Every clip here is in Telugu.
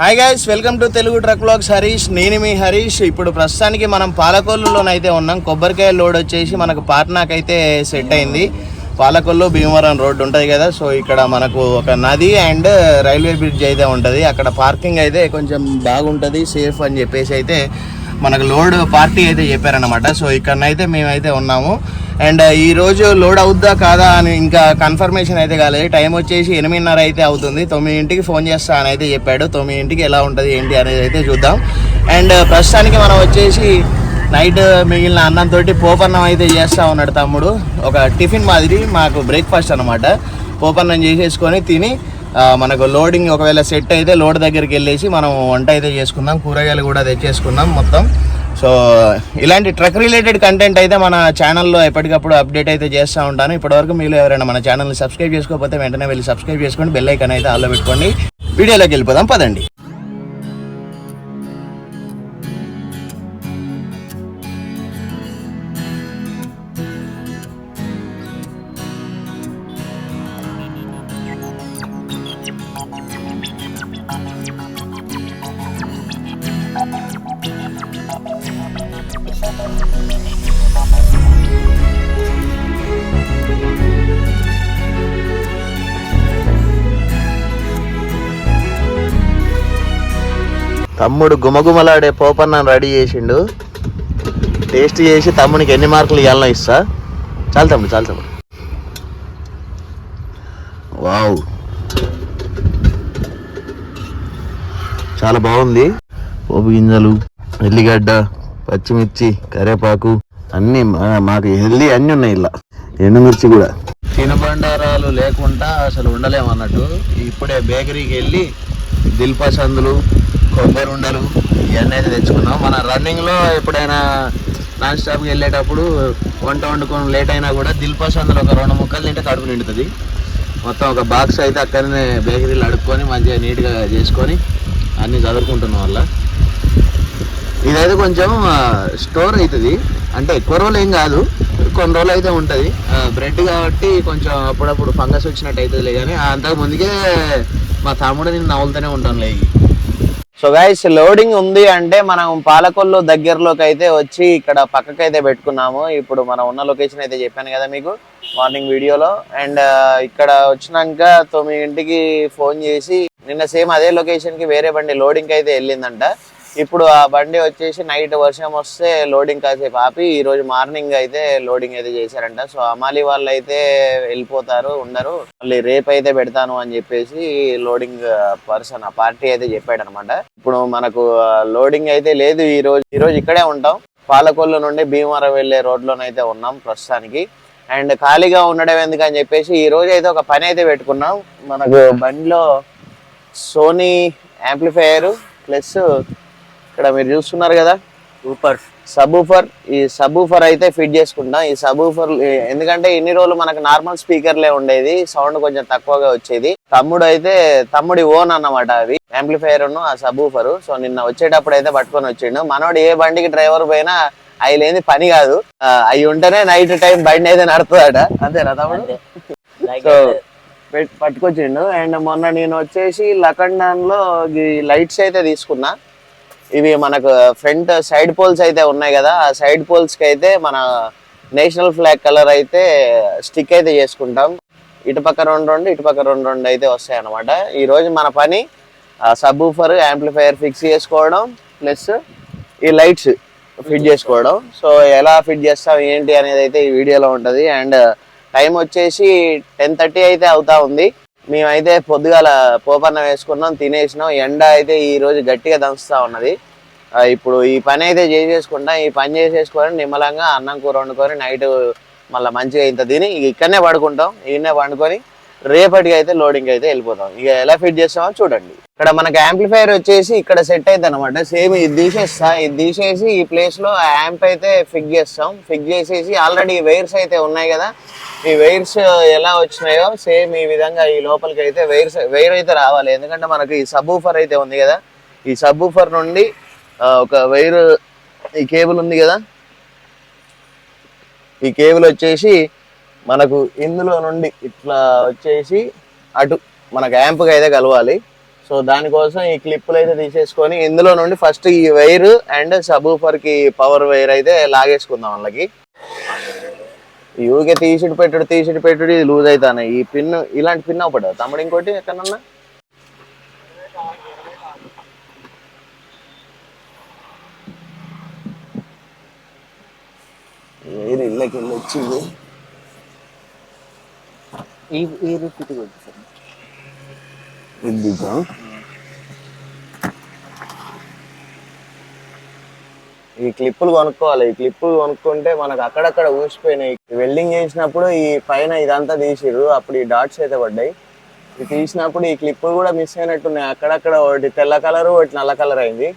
Hi guys welcome to Telugu truck blogs Harish నేను మీ హరీష్ ఇప్పుడు ప్రస్తుతానికి మనం పాలకొల్లులోనైతే ఉన్నాం. కొబ్బరికాయ లోడ్ వచ్చేసి మనకు పాట్నాకైతే సెట్ అయింది. పాలకొల్లు భీమవరం రోడ్ ఉంటుంది కదా సో ఇక్కడ మనకు ఒక నది అండ్ రైల్వే బ్రిడ్జ్ అయితే ఉంటుంది. అక్కడ పార్కింగ్ అయితే కొంచెం బాగుంటుంది సేఫ్ అని చెప్పేసి అయితే మనకు లోడ్ పార్టీ అయితే చెప్పారనమాట సో ఇక్కడనైతే మేమైతే ఉన్నాము. అండ్ ఈ రోజు లోడ్ అవుద్దా కాదా అని ఇంకా కన్ఫర్మేషన్ అయితే కాలేదు. టైం వచ్చేసి ఎనిమిదిన్నర అయితే అవుతుంది. తొమ్మిదింటికి ఫోన్ చేస్తా అని అయితే చెప్పాడు. తొమ్మిదింటికి ఎలా ఉంటుంది ఏంటి అనేది అయితే చూద్దాం. అండ్ ప్రస్తుతానికి మనం వచ్చేసి నైట్ మిగిలిన అన్నంతో పోపన్నం అయితే చేస్తా ఉన్నాడు తమ్ముడు. ఒక టిఫిన్ మాదిరి మాకు బ్రేక్ఫాస్ట్ అనమాట పోపన్నం చేసేసుకొని తిని మనకు లోడింగ్ ఒకవేళ సెట్ అయితే లోడ్ దగ్గరికి వెళ్ళేసి మనం వంట అయితే చేసుకుందాం కూరగాయలు కూడా తెచ్చేసుకుందాం మొత్తం. సో ఇలాంటి ట్రక్ రిలేటెడ్ కంటెంట్ అయితే మన ఛానల్లో ఎప్పటికప్పుడు అప్డేట్ అయితే చేస్తూ ఉంటాను. ఇప్పటివరకు మీరు ఎవరైనా మన ఛానల్ని సబ్స్క్రైబ్ చేసుకోకపోతే వెంటనే వెళ్ళి సబ్స్క్రైబ్ చేసుకోండి బెల్ ఐకన్ అయితే ఆల్లో పెట్టుకోండి. వీడియోలోకి వెళ్ళిపోదాం పదండి. తమ్ముడు గుమగుమలాడే పోపన్నం రెడీ చేసిండు. టేస్ట్ చేసి తమ్మునికి ఎన్ని మార్కులు ఇవ్వాలనో ఇస్తా. చాలు తమ్ముడు చాలు తమ్ముడు. వావ్. చాలా బాగుంది. పోపు గింజలు ఎల్లిగడ్డ పచ్చిమిర్చి కరివేపాకు అన్నీ మాకు హెల్దీ అన్నీ ఉన్నాయి ఇలా. ఎండుమిర్చి కూడా. తినుబండారాలు లేకుండా అసలు ఉండలేమన్నట్టు. ఇప్పుడే బేకరీకి వెళ్ళి దిల్పసందులు కొబ్బరి ఉండలు ఇవన్నీ అయితే తెచ్చుకున్నాం. మన రన్నింగ్లో ఎప్పుడైనా నాన్ స్టాప్కి వెళ్ళేటప్పుడు వంట వండుకొని లేట్ అయినా కూడా దిల్పాస్ అందులో ఒక రెండు ముక్కలు తింటే కడుపు నిండుతుంది. మొత్తం ఒక బాక్స్ అయితే అక్కడనే బేకరీలు అడుక్కొని మంచిగా నీట్గా చేసుకొని అన్నీ చదువుకుంటున్నాం వల్ల ఇదైతే కొంచెం స్టోర్ అవుతుంది అంటే ఎక్కువ రోజులు ఏం కాదు కొన్ని రోజులు అయితే ఉంటుంది. బ్రెడ్ కాబట్టి కొంచెం అప్పుడప్పుడు ఫంగస్ వచ్చినట్టు అవుతుంది కానీ అంతకు ముందుకే మా తమ్ముడు నేను నవ్వులుతూనే ఉంటాను లే సో గైస్ లోడింగ్ ఉంది అంటే మనం పాలకొల్లు దగ్గరలోకి అయితే వచ్చి ఇక్కడ పక్కకి అయితే పెట్టుకున్నాము. ఇప్పుడు మనం ఉన్న లొకేషన్ అయితే చెప్పాను కదా మీకు మార్నింగ్ వీడియోలో అండ్ ఇక్కడ వచ్చినాక తొమ్మిదింటికి ఫోన్ చేసి నిన్న సేమ్ అదే లొకేషన్కి వేరే బండి లోడింగ్ అయితే వెళ్ళిందంట. ఇప్పుడు ఆ బండి వచ్చేసి నైట్ వర్షం వస్తే లోడింగ్ కాసేపు ఆపి ఈ రోజు మార్నింగ్ అయితే లోడింగ్ అయితే చేశారంట. సో అమాలి వాళ్ళు అయితే వెళ్ళిపోతారు ఉండరు. మళ్ళీ రేపు అయితే పెడతాను అని చెప్పేసి లోడింగ్ పర్సన్ ఆ పార్టీ అయితే చెప్పాడు అనమాట ఇప్పుడు మనకు లోడింగ్ అయితే లేదు ఈ రోజు. ఈ రోజు ఇక్కడే ఉంటాం. పాలకొల్లు నుండి భీమవరం వెళ్ళే రోడ్లోనైతే ఉన్నాం ప్రస్తుతానికి. అండ్ ఖాళీగా ఉండడం ఎందుకని చెప్పేసి ఈ రోజు అయితే ఒక పని అయితే పెట్టుకున్నాం. మనకు బండిలో సోనీ యాంప్లిఫైయర్ ప్లస్ ఇక్కడ మీరు చూస్తున్నారు కదా? సూపర్ సబూఫర్ ఈ సబూఫర్ అయితే ఫిట్ చేసుకుంటాం ఈ సబూఫర్ ఎందుకంటే ఇన్ని రోజులు మనకు నార్మల్ స్పీకర్లే ఉండేది. సౌండ్ కొంచెం తక్కువగా వచ్చేది. తమ్ముడు అయితే తమ్ముడి ఓన్ అన్నమాట అవి. యాంప్లిఫైయర్ ఆ సబూఫర్ సో నిన్న వచ్చేటప్పుడు అయితే పట్టుకొని వచ్చిండు. మనోడు ఏ బండికి డ్రైవర్ పోయినా అవి లేని పని కాదు. అవి ఉంటేనే నైట్ టైం బండి అయితే నడుతుందట అంతేనా తమ్ముడు? So pet- పట్టుకొచ్చిండు. అండ్ మొన్న నేను వచ్చేసి లకండాన్లో ఈ లైట్స్ అయితే తీసుకున్నా. ఇవి మనకు ఫ్రంట్ సైడ్ పోల్స్ అయితే ఉన్నాయి కదా ఆ సైడ్ పోల్స్కి అయితే మన నేషనల్ ఫ్లాగ్ కలర్ అయితే స్టిక్ అయితే చేసుకుంటాం. ఇటుపక్క రెండు రెండు ఇటుపక్క రెండు రెండు అయితే వస్తాయి అనమాట ఈరోజు మన పని సబ్ ఊఫర్ యాంప్లిఫైయర్ ఫిక్స్ చేసుకోవడం ప్లస్ ఈ లైట్స్ ఫిట్ చేసుకోవడం. సో ఎలా ఫిట్ చేస్తాం ఏంటి అనేది అయితే ఈ వీడియోలో ఉంటుంది. అండ్ టైం వచ్చేసి టెన్ థర్టీ అయితే అవుతా ఉంది. మేమైతే పొద్దుగాల పోపన్న వేసుకున్నాం తినేసినాం. ఎండ అయితే ఈ రోజు గట్టిగా దంచుతూ ఉన్నది. ఇప్పుడు ఈ పని అయితే చేసేసుకుంటాం. ఈ పని చేసేసుకొని నిమ్మలంగా అన్నం కూర వండుకొని నైట్ మళ్ళీ మంచిగా ఇంత తిని ఇక్కడనే పడుకుంటాం. ఇక్కడనే పండుకొని రేపటికి అయితే లోడింగ్ అయితే వెళ్ళిపోతాం. ఇక ఎలా ఫిట్ చేస్తామో చూడండి. ఇక్కడ మనకి యాంప్లిఫైర్ వచ్చేసి ఇక్కడ సెట్ అయితే అనమాట సేమ్ ఇది తీసేస్తా. ఇది తీసేసి ఈ ప్లేస్లో యాంప్ అయితే ఫిక్ చేస్తాం. ఫిక్ చేసేసి ఆల్రెడీ వైర్స్ అయితే ఉన్నాయి కదా. ఈ వైర్స్ ఎలా వచ్చినాయో సేమ్ ఈ విధంగా ఈ లోపలికి అయితే వైర్స్ వైర్ అయితే రావాలి. ఎందుకంటే మనకి ఈ సబ్బూఫర్ అయితే ఉంది కదా. ఈ సబ్బూఫర్ నుండి ఒక వైర్ ఈ కేబుల్ ఉంది కదా. ఈ కేబుల్ వచ్చేసి మనకు ఇందులో నుండి ఇట్లా వచ్చేసి అటు మనకు యాంప్కి అయితే కలవాలి. సో దానికోసం ఈ క్లిప్పులు అయితే తీసేసుకొని ఇందులో నుండి ఫస్ట్ ఈ వైర్ అండ్ సబూఫర్కి పవర్ వైర్ అయితే లాగేసుకుందాం వాళ్ళకి. ఊరికే తీసిడు పెట్టుడు తీసిడు పెట్టుడు ఇది లూజ్ అవుతాను ఈ పిన్ ఇలాంటి పిన్ అవ్వడు? తమ్ముడు ఇంకోటి ఎక్కడన్నా? వైర్ ఇళ్ళకి వెళ్ళి వచ్చింది? ఈ ఈ రిపీట్ కొద్ది సార్. ఇది ఈ క్లిప్పులు కొనుక్కోవాలి. ఈ క్లిప్పులు కొనుక్కుంటే మనకు అక్కడక్కడ ఊసిపోయినాయి. వెల్డింగ్ చేసినప్పుడు ఈ పైన ఇదంతా తీసిర్రు. అప్పుడు ఈ డాట్స్ అయితే పడ్డాయి. ఇది తీసినప్పుడు ఈ క్లిప్పులు కూడా మిస్ అయినట్టున్నాయి. అక్కడక్కడ ఒకటి తెల్ల కలర్ ఒకటి నల్ల కలర్ అయింది.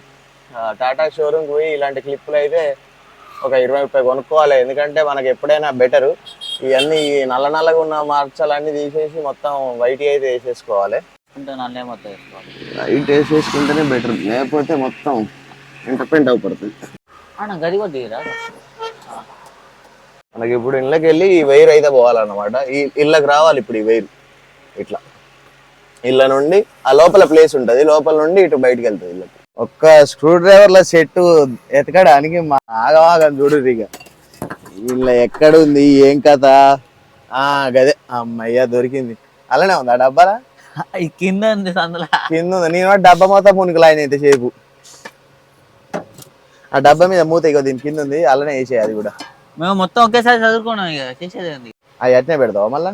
టాటా షోరూమ్కి పోయి ఇలాంటి క్లిప్పులు అయితే ఒక ఇరవై ముప్పై కొనుక్కోవాలి. ఎందుకంటే మనకి ఎప్పుడైనా బెటరు ఇవన్నీ ఈ నల్ల నల్లగా ఉన్న మార్చాలన్నీ తీసేసి మొత్తం వైట్ అయితే వేసేసుకోవాలి. లైట్ వేసేసుకుంటేనే బెటర్. లేకపోతే మొత్తం ఎంట పెంట అవుపడుతుంది అన్న గది కూడా దిగిరా మనకి ఇప్పుడు ఇళ్ళకి వెళ్ళి ఈ వైర్ అయితే పోవాలన్నమాట. ఈ ఇళ్ళకి రావాలి ఇప్పుడు ఈ వైర్. ఇట్లా. ఇళ్ళ నుండి ఆ లోపల ప్లేస్ ఉంటది. లోపల నుండి ఇటు బయటికి వెళ్తుంది ఇళ్ళకి. ఒక్క స్క్రూ డ్రైవర్ల సెట్ ఎతకడానికి మా ఆగవాగం చూడు ఇక. వీళ్ళ ఎక్కడ ఉంది ఏం కథ? ఆ గదే. అమ్మయ్య దొరికింది. అలానే ఉంది ఆ డబ్బాలా కింద ఉంది అందులో కింద ఉంది. నేను డబ్బా మొత్తం మునికి లాయన ఇంతసేపు ఆ డబ్బా మీద మూత ఇగో దీని కింద ఉంది అలానే వేసేయి అది కూడా. మేము మొత్తం ఒకేసారి చదువుకున్నాం ఇక చేసేది అవి అట్నే పెడతావా మళ్ళా?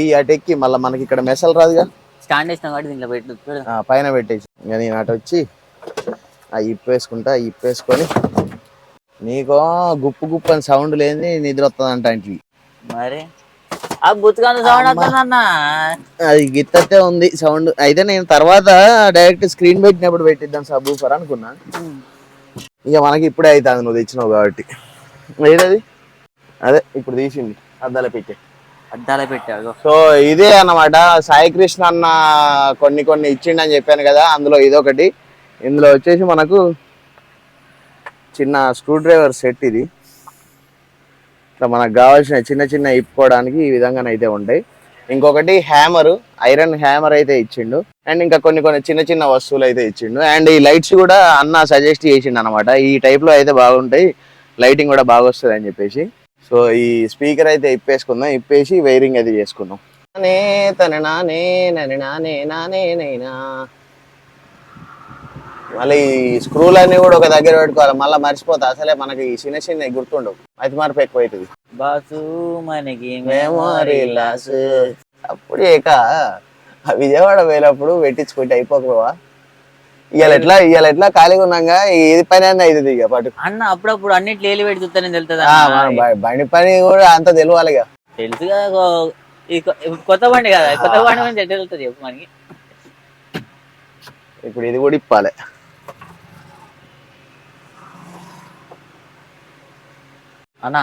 ఈ అటు ఎక్కి మళ్ళీ మనకి ఇక్కడ మెసలు రాదుగా? స్టాండ్ వేసినాం కాబట్టి దీంట్లో పెట్టు పైన పెట్టేసి. ఇంకా నేను అటు వచ్చి ఆ ఇప్పేసుకుంటా ఇప్పేసుకొని నీకో గుప్పు గుప్పు అని సౌండ్ లేని నిద్ర వస్తుంది అంట ఇంటికి. మరి? ఆ బుత్తుకాను సౌండ్ వస్తుందన్న అది గిత్తతే ఉంది సౌండ్. అయితే నేను తర్వాత డైరెక్ట్ స్క్రీన్ పెట్టినప్పుడు పెట్టిద్దాం సబూఫర్ అనుకున్నా. ఇక మనకి ఇప్పుడే అవుతుంది నువ్వు తెచ్చినావు కాబట్టి. ఏదది? అదే ఇప్పుడు తీసింది. అద్దాల పెట్టే. అద్దాల పెట్టాడు సో ఇదే అన్నమాట. సాయి కృష్ణ అన్న కొన్ని కొన్ని ఇచ్చిండని చెప్పాను కదా అందులో ఇదొకటి. ఇందులో వచ్చేసి మనకు చిన్న స్క్రూ డ్రైవర్ సెట్ ఇది. ఇట్లా మనకు కావాల్సిన చిన్న చిన్న ఇప్పుకోవడానికి ఈ విధంగానైతే ఉంటాయి. ఇంకొకటి హ్యామర్ ఐరన్ హ్యామర్ అయితే ఇచ్చిండు. అండ్ ఇంకా కొన్ని కొన్ని చిన్న చిన్న వస్తువులు అయితే ఇచ్చిండు. అండ్ ఈ లైట్స్ కూడా అన్న సజెస్ట్ చేసిండు అనమాట ఈ టైప్లో అయితే బాగుంటాయి. లైటింగ్ కూడా బాగా వస్తుంది అని చెప్పేసి. సో ఈ స్పీకర్ అయితే ఇప్పేసుకుందాం. ఇప్పేసి వైరింగ్ అది చేసుకుందాం. నే తన నానే నని నానే నానే నైనా. మళ్ళీ ఈ స్క్రూలన్నీ కూడా ఒక దగ్గర పెట్టుకోవాలి మళ్ళీ మర్చిపోతా. అసలే మనకి ఈ చిన్న చిన్న గుర్తుండవు. అది మార్పు ఎక్కువ అవుతుంది బాసు మనకి మెమోరీ లాస్. అప్పుడు ఏక విజయవాడ పోయినప్పుడు పెట్టించుకుంటే అయిపోకపోవా? ఇవాళ ఎట్లా ఇవాళ ఎట్లా ఖాళీగా ఉన్నాగా? ఇది పని అన్న అవుతుంది ఇక పట్టు అన్న అప్పుడప్పుడు అన్నిట్లు ఏలి మన బ- బండి పని కూడా అంత తెలియాలిగా తెలుసు కొత్త బండి కదా కొత్త బండి గురించి ఎట్లా తెలుస్తుంది మనకి? ఇప్పుడు ఇది కూడా ఇప్పాలి. అన్న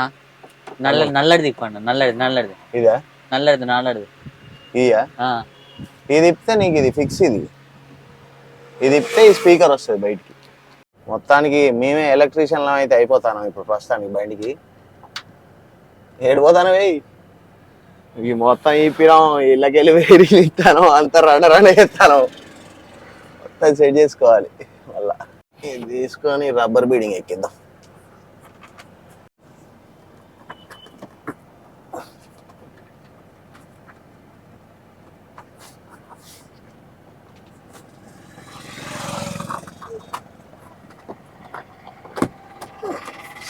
నల్ల నల్లడి తిప్పండి నల్లడి నల్లడిది ఇదా? నల్లడిది నల్లడిది. ఇయా ఆ, ఇది ఇప్పితే నీకు ఇది ఫిక్స్ ఇది. ఇది ఇప్పితే ఈ స్పీకర్ వస్తుంది బయటికి. మొత్తానికి మేమే ఎలక్ట్రీషియన్లో అయితే అయిపోతాను ఇప్పుడు ప్రస్తుతానికి బండికి. ఏడిపోతాను వేయి. ఈ మొత్తం ఇప్పినాం ఇళ్ళకెళ్ళి వేడి ఇస్తాను అంత రణ రణ ఎత్తాను మొత్తం సెట్ చేసుకోవాలి. మళ్ళా. తీసుకొని రబ్బర్ బీడింగ్ ఎక్కిద్దాం.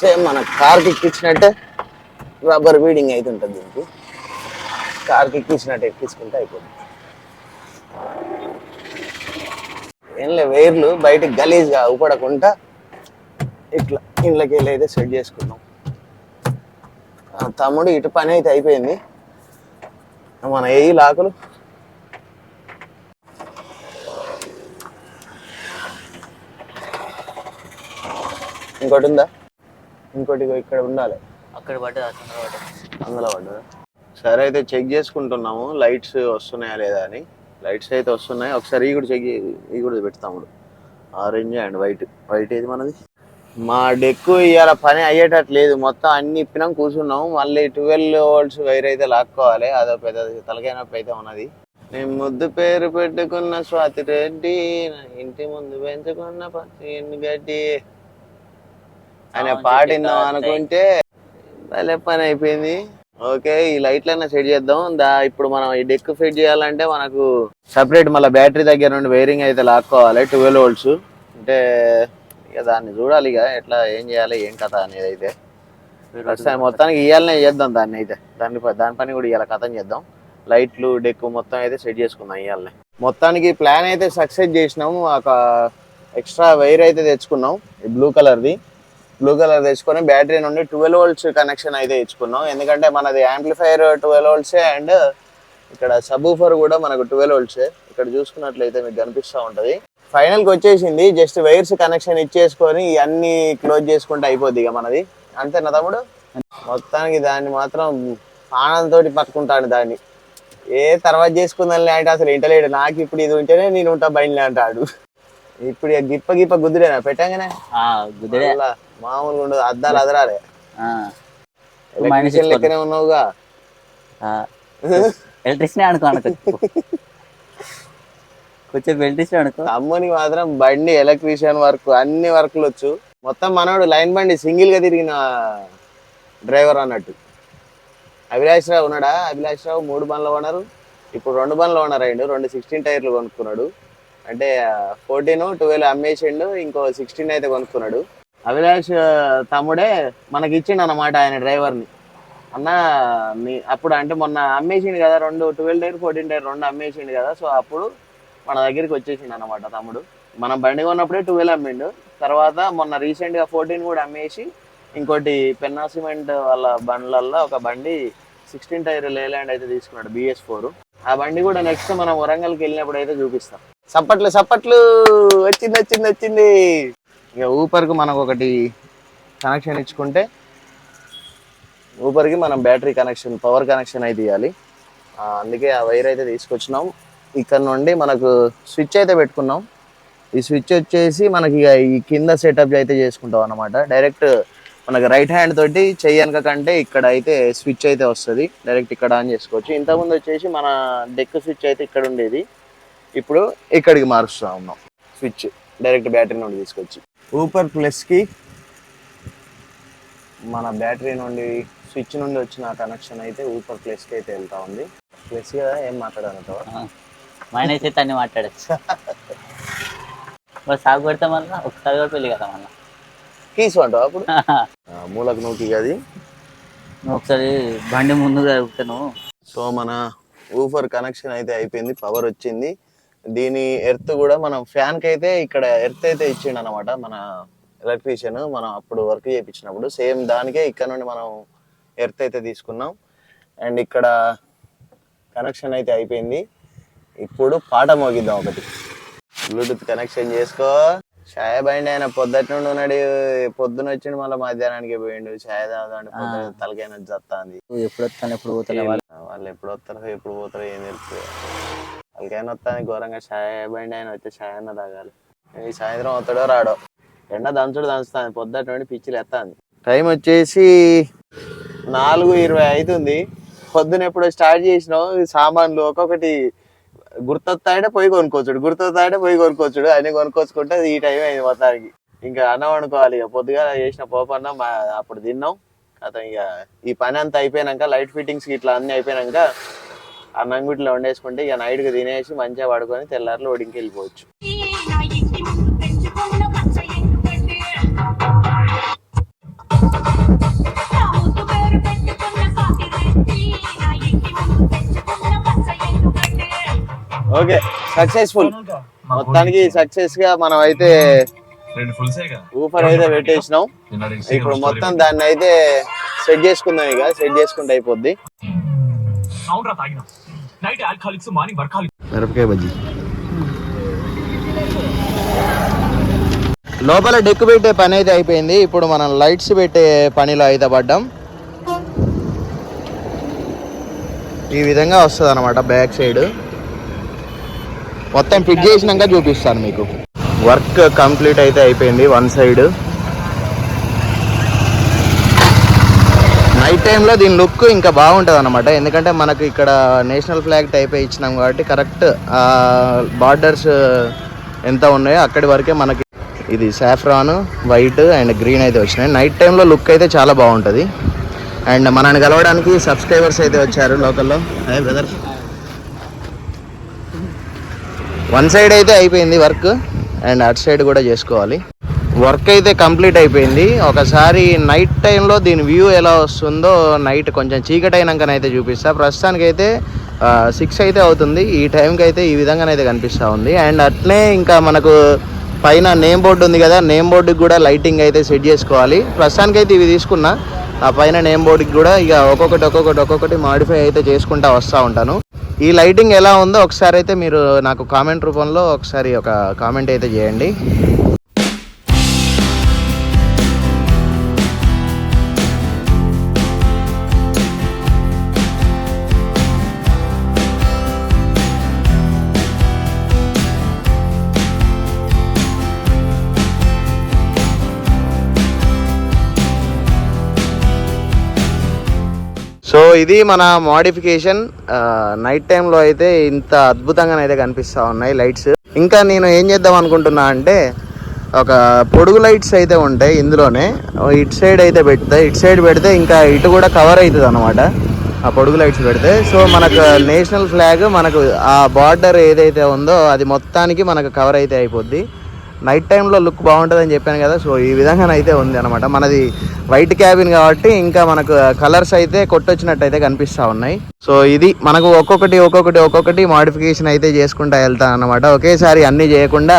సేమ్ మన కార్కి ఎక్కించినట్టే రబ్బర్ బీడింగ్ అయితే ఉంటుంది దీనికి కార్కి ఎక్కించినట్టు ఎక్కించుకుంటే అయిపోతుంది. ఏంలే వేర్లు బయటకు గలీజ్గా ఊపడకుండా ఇట్లా ఇంట్లోకి వెళ్ళి అయితే సెట్ చేసుకున్నాం. తమ్ముడు ఇటు పని అయితే అయిపోయింది. మన ఏ లాకులు. ఇంకోటి ఉందా? ఇంకోటి ఇక్కడ ఉండాలి. అక్కడ పడ్డది పడ్డది అందులో పడ్డదా? సరే అయితే చెక్ చేసుకుంటున్నాము. లైట్స్ వస్తున్నాయా లేదా అని. లైట్స్ అయితే వస్తున్నాయి. ఒకసారి ఈ కూడా చెక్ ఈ కూడా పెడతాము ఆరెంజ్ అండ్ వైట్. వైట్ ఏది మనది? మా డెక్కు ఇవాళ పని అయ్యేటట్టు లేదు మొత్తం అన్ని ఇప్పినాం కూర్చున్నాం మళ్ళీ ట్వెల్వ్ వోల్ట్స్ వైర్ అయితే లాక్కోవాలి. అదో పెద్ద తలకాయ నొప్పి అయితే ఉన్నది. నేను ముద్దు పేరు పెట్టుకున్న స్వాతి రెడ్డి ఇంటి ముందు పెంచుకున్న పచ్చి గడ్డి. అనే అవును, పాట చెప్పి విందాం కాస్తాయి. అనుకుంటే భలే పని అయిపోయింది. ఓకే ఈ లైట్లన్నా సెట్ చేద్దాం. దా ఇప్పుడు మనం ఈ డెక్ ఫిట్ చేయాలంటే మనకు సపరేట్ మళ్ళీ బ్యాటరీ దగ్గర నుండి వైరింగ్ అయితే లాక్కోవాలి ట్వెల్వ్ వోల్ట్స్. అంటే ఇక దాన్ని చూడాలి ఇక ఎట్లా ఏం చేయాలి ఏం కథ అనేది అయితే. ప్రస్తుతానికి మొత్తానికి ఇయ్యాలనే చేద్దాం దాన్ని అయితే. దాని ప- దాని పని కూడా ఇవాళ కథం చేద్దాం. లైట్లు డెక్ మొత్తం అయితే సెట్ చేసుకుందాం ఇవాళనే మొత్తానికి ప్లాన్ అయితే సక్సెస్ చేసినాము ఒక ఎక్స్ట్రా వైర్ అయితే తెచ్చుకున్నాం ఈ బ్లూ కలర్ది. బ్లూ కలర్ తెచ్చుకొని బ్యాటరీ నుండి ట్వెల్వ్ వోల్ట్స్ కనెక్షన్ అయితే ఇచ్చుకున్నాం. ఎందుకంటే మనది యాంప్లిఫైర్ ట్వెల్వ్ వోల్ట్సే అండ్ ఇక్కడ సబూఫర్ కూడా మనకు ట్వెల్వ్ వోల్ట్సే ఇక్కడ చూసుకున్నట్లయితే మీకు కనిపిస్తూ ఉంటది. ఫైనల్కి వచ్చేసింది జస్ట్ వైర్స్ కనెక్షన్ ఇచ్చేసుకొని ఇవన్నీ క్లోజ్ చేసుకుంటే అయిపోద్ది ఇక మనది. అంతేనా తమ్ముడు? మొత్తానికి దాన్ని మాత్రం ఆనందంతో పట్టుకుంటాను దాన్ని. ఏ తర్వాత చేసుకుందాం అంటే అసలు ఇంటలేడు. నాకు ఇప్పుడు ఇది ఉంటేనే నేను ఉంటా బయలులే అంటాడు ఇప్పుడు ఇక గిప్ప గిప్ప గుద్దులేనా పెట్టంగానే. గుద్దుడే. మామూలుగా ఉండదు. అద్దాలు అదరాలే. ఎలక్ట్రీషియన్ లెక్కనే ఉన్నావుగా. ఆ. ఎలక్ట్రిషియన్ అనుకో అనుకో కొంచెం ఎలక్ట్రిషియన్ అనుకో తమ్మునికి మాత్రం బండి ఎలక్ట్రీషియన్ వర్క్ అన్ని వర్క్లు వచ్చు. మొత్తం మనోడు లైన్ బండి సింగిల్గా తిరిగిన డ్రైవర్ అన్నట్టు. అభిలాష్ రావు ఉన్నాడా? అభిలాష్ రావు మూడు బండ్ల ఓనరు ఇప్పుడు రెండు బండ్ల అయ్యిండు రెండు సిక్స్టీన్ టైర్లు కొనుక్కున్నాడు. అంటే ఫోర్టీన్ ట్వెల్వ్ అమ్మేసిండు ఇంకో సిక్స్టీన్ అయితే కొనుక్కున్నాడు. అభిలాష్ తమ్ముడే మనకి ఇచ్చిండు అన్నమాట ఆయన డ్రైవర్ని. అన్న మీ అప్పుడు అంటే మొన్న అమ్మేసిండు కదా రెండు ట్వెల్వ్ టైర్ ఫోర్టీన్ టైర్ రెండు అమ్మేసిండు కదా సో అప్పుడు మన దగ్గరికి వచ్చేసిండు అనమాట తమ్ముడు. మనం బండి కొన్నప్పుడే ట్వెల్వ్ అమ్మిండు తర్వాత మొన్న రీసెంట్గా ఫోర్టీన్ కూడా అమ్మేసి ఇంకోటి పెన్నా సిమెంట్ వాళ్ళ బండ్లల్లో ఒక బండి సిక్స్టీన్ టైర్ లేలాండ్ అయితే తీసుకున్నాడు బిఎస్ ఫోర్ ఆ బండి కూడా నెక్స్ట్ మనం వరంగల్కి వెళ్ళినప్పుడు అయితే చూపిస్తాం. సప్పట్లు సప్పట్లు వచ్చింది వచ్చింది వచ్చింది! ఇక ఊపర్కు మనకు ఒకటి కనెక్షన్ ఇచ్చుకుంటే ఊపర్కి మనం బ్యాటరీ కనెక్షన్ పవర్ కనెక్షన్ అయితే ఇవ్వాలి అందుకే ఆ వైర్ అయితే తీసుకొచ్చినాం. ఇక్కడ నుండి మనకు స్విచ్ అయితే పెట్టుకున్నాం. ఈ స్విచ్ వచ్చేసి మనకి ఇక ఈ కింద సెటప్ అయితే చేసుకుంటాం అనమాట డైరెక్ట్ మనకి రైట్ హ్యాండ్ తోటి చెయ్యనక కంటే ఇక్కడ అయితే స్విచ్ అయితే వస్తుంది. డైరెక్ట్ ఇక్కడ ఆన్ చేసుకోవచ్చు. ఇంతకుముందు వచ్చేసి మన డెక్ స్విచ్ అయితే ఇక్కడ ఉండేది. ఇప్పుడు ఇక్కడికి మారుస్తూ ఉన్నాం. స్విచ్ డైరెక్ట్ బ్యాటరీ నుండి తీసుకొచ్చి. ఊపర్ ప్లస్కి మన బ్యాటరీ నుండి స్విచ్ నుండి వచ్చిన కనెక్షన్ అయితే ఊపర్ ప్లస్కి అయితే వెళ్తా ఉంది. ప్లస్ కదా ఏం మాట్లాడాలంటావా మైనస్ అయితే అన్ని మాట్లాడచ్చు. మరి సాగు పెడితే మళ్ళీ ఒకసారి కూడా పెళ్ళి కదా మళ్ళీ కీస్ అంటావా అప్పుడు? మూలకు నూకి అది ఒకసారి బండి ముందు జరుగుతాను సో మన ఊఫర్ కనెక్షన్ అయితే అయిపోయింది పవర్ వచ్చింది. దీని ఎర్త్ కూడా మనం ఫ్యాన్కి అయితే ఇక్కడ ఎర్త్ అయితే ఇచ్చిండు అనమాట మన ఎలక్ట్రీషియన్. మనం అప్పుడు వర్క్ చేయించినప్పుడు సేమ్ దానికే ఇక్కడ నుండి మనం ఎర్త్ అయితే తీసుకున్నాం. అండ్ ఇక్కడ కనెక్షన్ అయితే అయిపోయింది. ఇప్పుడు పాట మోగిద్దాం ఒకటి. బ్లూటూత్ కనెక్షన్ చేసుకో. ఛాయ్ బండి ఆయన పొద్దుట నుండి ఉన్నాడు. పొద్దున వచ్చిండు మళ్ళీ మధ్యాహ్నానికి పోయిండు. ఛాయ్ తాగుదాం పొద్దున తలకైనా జత్తాంది నువ్వు ఎప్పుడు వస్తాను ఎప్పుడు పోతాను వాళ్ళు ఎప్పుడు వస్తారో ఎప్పుడు పోతారో ఏం తెలుసు. వాళ్ళకైనా వస్తాను ఘోరంగా ఛాయ్ బండి ఆయన వచ్చే ఛాయ్ అన్న తాగాలి. ఈ సాయంత్రం వస్తాడో రాడో. ఎండ దంచుడు దంచుతాను పొద్దుట నుండి పిచ్చిలు ఎత్తాంది. టైం వచ్చేసి నాలుగు ఇరవై అవుతుంది పొద్దున ఎప్పుడు స్టార్ట్ చేసినావు సామాన్లు ఒక్కొక్కటి గుర్తొస్తాయంటే పోయి కొనుక్కోవచ్చుడు. గుర్తొస్తాయంటే పోయి కొనుక్కోవచ్చుడు. అన్ని కొనుక్కోచుకుంటే ఈ టైం అయింది మొత్తానికి. ఇంకా అన్నం వండుకోవాలి ఇక. పొద్దుగా చేసిన పోపన్న అప్పుడు తిన్నాం. అతను ఇక ఈ పని అంతా అయిపోయినాక లైట్ ఫిట్టింగ్స్ ఇట్లా అన్ని అయిపోయినాక అన్నం గుట్లో వండేసుకుంటే ఇక నైట్కి తినేసి మంచిగా పడుకొని తెల్లారిలో ఒడింకి వెళ్ళిపోవచ్చు. నా ముద్దు పేరు పెట్టుకున్న నా ఇంటి ముందు పెంచుకున్న ఓకే సక్సెస్ఫుల్ మొత్తానికి సక్సెస్గా మనం అయితే రెండు ఫుల్సేగా ఊఫర్ అయితే పెట్టేసినాం. ఇప్పుడు మొత్తం దాన్ని అయితే సెట్ చేసుకుందాం ఇక సెట్ చేసుకుంటే అయిపోద్ది. మిరపకాయ బజ్జీ. లోపల డెక్ పెట్టే పని అయితే అయిపోయింది. ఇప్పుడు మనం లైట్స్ పెట్టే పనిలో అయితే పడ్డాం. ఈ విధంగా వస్తుంది అనమాట బ్యాక్ సైడ్ మొత్తం ఫిట్ చేసినాక చూపిస్తాను మీకు. వర్క్ కంప్లీట్ అయితే అయిపోయింది వన్ సైడ్. నైట్ టైంలో దీని లుక్ ఇంకా బాగుంటుంది అనమాట ఎందుకంటే మనకు ఇక్కడ నేషనల్ ఫ్లాగ్ టైప్ ఇచ్చినాం కాబట్టి కరెక్ట్ బార్డర్స్ ఎంత ఉన్నాయో అక్కడి వరకే మనకి ఇది సాఫ్రాన్ వైట్ అండ్ గ్రీన్ అయితే వచ్చినాయి. నైట్ టైంలో లుక్ అయితే చాలా బాగుంటుంది. అండ్ మనల్ని కలవడానికి సబ్స్క్రైబర్స్ అయితే వచ్చారు లోకల్లో. హాయ్ బ్రదర్ వన్ సైడ్ అయితే అయిపోయింది వర్క్ అండ్ అటు సైడ్ కూడా చేసుకోవాలి. వర్క్ అయితే కంప్లీట్ అయిపోయింది. ఒకసారి నైట్ టైంలో దీని వ్యూ ఎలా వస్తుందో నైట్ కొంచెం చీకటి అయినాకనైతే చూపిస్తా. ప్రస్తుతానికైతే సిక్స్ అయితే అవుతుంది. ఈ టైంకి అయితే ఈ విధంగానైతే కనిపిస్తూ ఉంది. అండ్ అట్లే ఇంకా మనకు పైన నేమ్ బోర్డు ఉంది కదా నేమ్ బోర్డుకి కూడా లైటింగ్ అయితే సెట్ చేసుకోవాలి. ప్రస్తుతానికైతే ఇవి తీసుకున్నా. ఆ పైన నేమ్ బోర్డుకి కూడా ఇక ఒక్కొక్కటి ఒక్కొక్కటి ఒక్కొక్కటి మాడిఫై అయితే చేసుకుంటా వస్తూ ఉంటాను. ఈ లైటింగ్ ఎలా ఉందో ఒకసారి అయితే మీరు నాకు కామెంట్ రూపంలో ఒకసారి ఒక కామెంట్ అయితే చేయండి. సో ఇది మన మోడిఫికేషన్ నైట్ టైంలో అయితే ఇంత అద్భుతంగా అయితే కనిపిస్తూ ఉన్నాయి లైట్స్. ఇంకా నేను ఏం చేద్దాం అనుకుంటున్నా అంటే ఒక పొడుగు లైట్స్ అయితే ఉంటాయి ఇందులోనే. ఇటు సైడ్ అయితే పెడితే ఇటు సైడ్ పెడితే ఇంకా ఇటు కూడా కవర్ అవుతుంది అనమాట ఆ పొడుగు లైట్స్ పెడితే. సో మనకు నేషనల్ ఫ్లాగ్ మనకు ఆ బార్డర్ ఏదైతే ఉందో అది మొత్తానికి మనకు కవర్ అయితే అయిపోద్ది. నైట్ టైంలో లుక్ బాగుంటుందని చెప్పాను కదా సో ఈ విధంగానైతే ఉంది అనమాట మనది వైట్ క్యాబిన్ కాబట్టి ఇంకా మనకు uh, కలర్స్ అయితే కొట్టొచ్చినట్టు అయితే కనిపిస్తూ ఉన్నాయి. సో ఇది మనకు ఒక్కొక్కటి ఒక్కొక్కటి ఒక్కొక్కటి మాడిఫికేషన్ అయితే చేసుకుంటా వెళ్తాను అనమాట ఒకేసారి అన్నీ చేయకుండా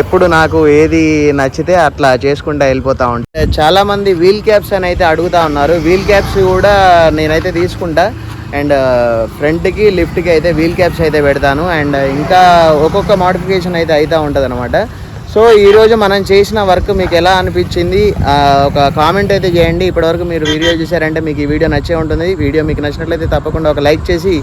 ఎప్పుడు నాకు ఏది నచ్చితే అట్లా చేసుకుంటా వెళ్ళిపోతా ఉంటే. చాలామంది వీల్ క్యాప్స్ అని అయితే అడుగుతా ఉన్నారు. వీల్ క్యాప్స్ కూడా నేనైతే తీసుకుంటా. అండ్ uh, ఫ్రంట్కి లిఫ్ట్కి అయితే వీల్ క్యాప్స్ అయితే పెడతాను. అండ్ ఇంకా ఒక్కొక్క మాడిఫికేషన్ అయితే అవుతూ ఉంటుంది అనమాట సో ఈరోజు మనం చేసిన వర్క్ మీకు ఎలా అనిపించింది? ఒక కామెంట్ అయితే చేయండి. ఇప్పటివరకు మీరు వీడియో చూసారంటే మీకు ఈ వీడియో నచ్చే ఉంటుంది. వీడియో మీకు నచ్చినట్లయితే తప్పకుండా ఒక లైక్ చేసి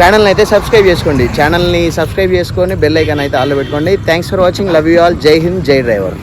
ఛానల్ని అయితే సబ్స్క్రైబ్ చేసుకోండి. ఛానల్ని సబ్స్క్రైబ్ చేసుకొని బెల్ ఐకాన్ అయితే ఆల్లో పెట్టుకోండి. Thanks for watching love you all Jai Hind Jai driver